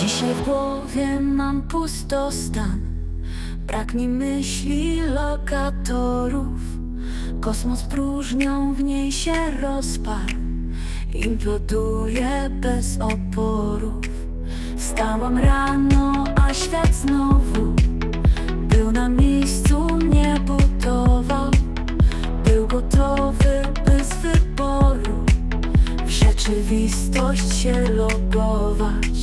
Dzisiaj w głowie mam pustostan. Brak mi myśli lokatorów. Kosmos próżnią w niej się rozparł Imploduje bez oporów. Wstałam rano, a świat znowu Był na miejscu, nie budował. Był gotowy bez wyboru W rzeczywistość się logować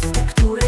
pusty, który